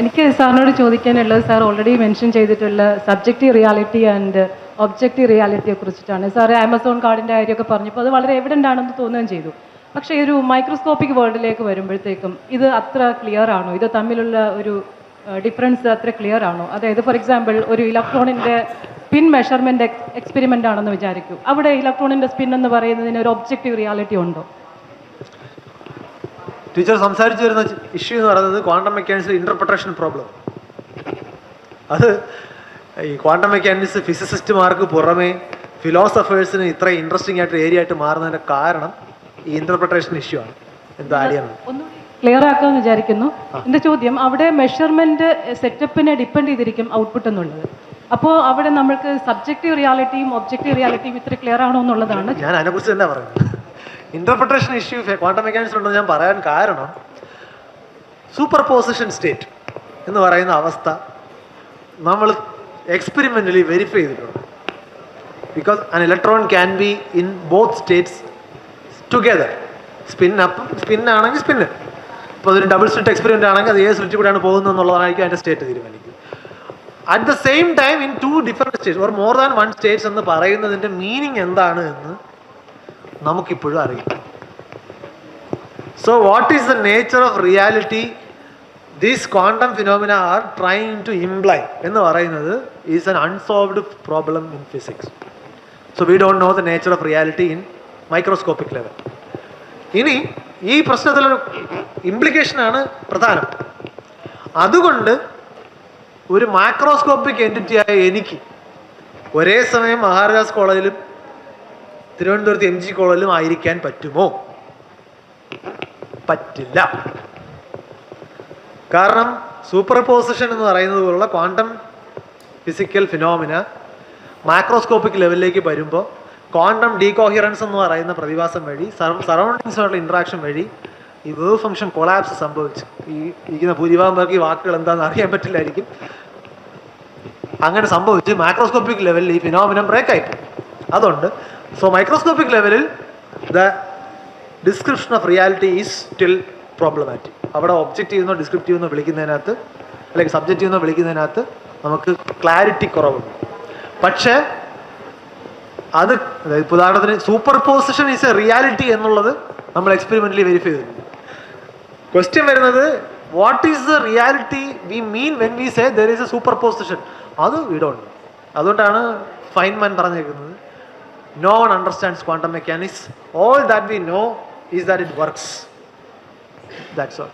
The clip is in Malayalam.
എനിക്ക് സാറിനോട് ചോദിക്കാനുള്ളത് സാർ ഓൾറെഡി മെൻഷൻ ചെയ്തിട്ടുള്ള സബ്ജക്റ്റീവ് റിയാലിറ്റി ആൻഡ് ഒബ്ജക്റ്റീവ് റിയാലിറ്റിയെ കുറിച്ചിട്ടാണ്. സാർ ആമസോൺ കാർഡിന്റെ കാര്യമൊക്കെ പറഞ്ഞപ്പോൾ അത് വളരെ എവിഡന്റ് ആണെന്ന് തോന്നുകയും ചെയ്തു. പക്ഷേ ഒരു മൈക്രോസ്കോപ്പിക് വേൾഡിലേക്ക് വരുമ്പോഴത്തേക്കും ഇത് അത്ര ക്ലിയർ ആണോ? ഇത് തമ്മിലുള്ള ഒരു ഡിഫറൻസ് അത്ര ക്ലിയർ ആണോ? അതായത് ഫോർ എക്സാമ്പിൾ ഒരു ഇലക്ട്രോണിന്റെ സ്പിൻ മെഷർമെന്റ് എക്സ്പെരിമെന്റ് ആണെന്ന് വിചാരിക്കൂ. അവിടെ ഇലക്ട്രോണിന്റെ സ്പിൻ എന്ന് പറയുന്നതിന് ഒരു ഒബ്ജക്റ്റീവ് റിയാലിറ്റി ഉണ്ടോ? ടീച്ചർ സംസാരിച്ചു വരുന്ന ഇഷ്യൂ എന്ന് പറയുന്നത് ക്വാണ്ടം മെക്കാനിക്സ് ഇന്റർപ്രിട്ടേഷൻ പ്രോബ്ലം അത് ഈ ക്വാണ്ടം മെക്കാനിക്സ് ഫിസിസിസ്റ്റുമാർക്ക് പുറമേ ഫിലോസഫേഴ്സിന് ഇത്ര ഇൻട്രസ്റ്റിംഗ് ആയിട്ട് ഏരിയ ആയിട്ട് മാറുന്നതിന്റെ കാരണം ഈ ഇന്റർപ്രിട്ടേഷൻ ഇഷ്യൂ ആണ്. എന്താ ക്ലിയർ ആക്കാമെന്ന് വിചാരിക്കുന്നു. എന്റെ ചോദ്യം അവിടെ മെഷർമെന്റ് സെറ്റപ്പിനെ ഡിപ്പെൻഡ് ചെയ്തിരിക്കും ഔട്ട്പുട്ട് എന്നുള്ളത്. അപ്പോൾ അവിടെ നമ്മൾക്ക് സബ്ജക്റ്റീവ് റിയാലിറ്റിയും ഒബ്ജക്റ്റീവ് റിയാലിറ്റിയും ഇത്ര ക്ലിയർ ആണോ എന്നുള്ളതാണ്. ഞാൻ അതിനെക്കുറിച്ച് തന്നെ പറയുന്നത്. ഇന്റർപ്രിട്ടേഷൻ ഇഷ്യൂ ക്വാണ്ടം മെക്കാനിക്സ് ഉണ്ടെന്ന് ഞാൻ പറയാൻ കാരണം സൂപ്പർ പോസിഷൻ സ്റ്റേറ്റ് എന്ന് പറയുന്ന അവസ്ഥ നമ്മൾ എക്സ്പെരിമെന്റലി വെരിഫൈ ചെയ്തിട്ടുണ്ട്. Because an electron can be in both states together spin up spin ആണെങ്കിൽ സ്പിന്ന് ഇപ്പോൾ അതൊരു ഡബിൾ സ്ലിറ്റ് എക്സ്പെരിമെന്റ് ആണെങ്കിൽ അത് ഏത് സ്വിച്ച് കൂടെയാണ് പോകുന്നത് എന്നുള്ളതായിരിക്കും അതിന്റെ സ്റ്റേറ്റ് തീരുമാനിക്കും at the same time in two different states or more than one states എന്ന് പറയുന്നതിന്റെ മീനിങ് എന്താണ് എന്ന് നമുക്കിപ്പോഴും അറിയാം. So what is the nature of reality these quantum phenomena are trying to imply എന്ന് പറയുന്നത് is an unsolved problem in physics so we don't know the nature of reality in microscopic level ഇനി ഈ പ്രശ്നത്തിലൊരു ഇംപ്ലിക്കേഷനാണ് പ്രധാനം. അതുകൊണ്ട് ഒരു മാക്രോസ്കോപ്പിക് എന്റിറ്റിയായ എനിക്ക് ഒരേ സമയം മഹാരാജാസ് കോളേജിലും തിരുവനന്തപുരത്ത് എം ജി കോളേജിലും ആയിരിക്കാൻ പറ്റുമോ? പറ്റില്ല. കാരണം സൂപ്പർ പോസിഷൻ എന്ന് പറയുന്നത് പോലുള്ള ക്വാണ്ടം ഫിസിക്കൽ ഫിനോമിന മാക്രോസ്കോപ്പിക് ലെവലിലേക്ക് വരുമ്പോൾ ക്വാണ്ടം ഡീകോഹിറൻസ് എന്ന് പറയുന്ന പ്രതിഭാസം വഴി സറൗണ്ടിങ്സുമായിട്ടുള്ള ഇൻട്രാക്ഷൻ വഴി ഈ വേവ് ഫംഗ്ഷൻ കൊളാപ്സ് സംഭവിച്ചു. ഈ ഇരിക്കുന്ന ഭൂരിഭാഗം പേർക്ക് ഈ വാക്കുകൾ എന്താണെന്ന് അറിയാൻ പറ്റില്ലായിരിക്കും. അങ്ങനെ സംഭവിച്ച് മാക്രോസ്കോപ്പിക് ലെവലിൽ ഈ ഫിനോമിനം ബ്രേക്ക് ആയിപ്പോയി അതുകൊണ്ട് സോ മൈക്രോസ്കോപ്പിക് ലെവലിൽ the description of reality is still problematic അവിടെ ഒബ്ജക്റ്റീവ് എന്നോ ഡിസ്ക്രിപ്റ്റീവ് എന്നോ വിളിക്കുന്നതിനകത്ത് അല്ലെങ്കിൽ സബ്ജക്റ്റീവ് എന്നോ വിളിക്കുന്നതിനകത്ത് നമുക്ക് ക്ലാരിറ്റി കുറവുണ്ട്. പക്ഷേ അത് അതായത് ഉദാഹരണത്തിന് superposition is a reality എന്നുള്ളത് നമ്മൾ എക്സ്പെരിമെന്റലി വെരിഫൈ ചെയ്തിട്ടുണ്ട്. ക്വസ്റ്റ്യൻ വരുന്നത് what is the reality we mean when we say there is a superposition അത് വീടുണ്ട് അതുകൊണ്ടാണ് ഫൈൻമാൻ പറഞ്ഞേക്കുന്നത് No one understands quantum mechanics. All that we know is that it works. That's all.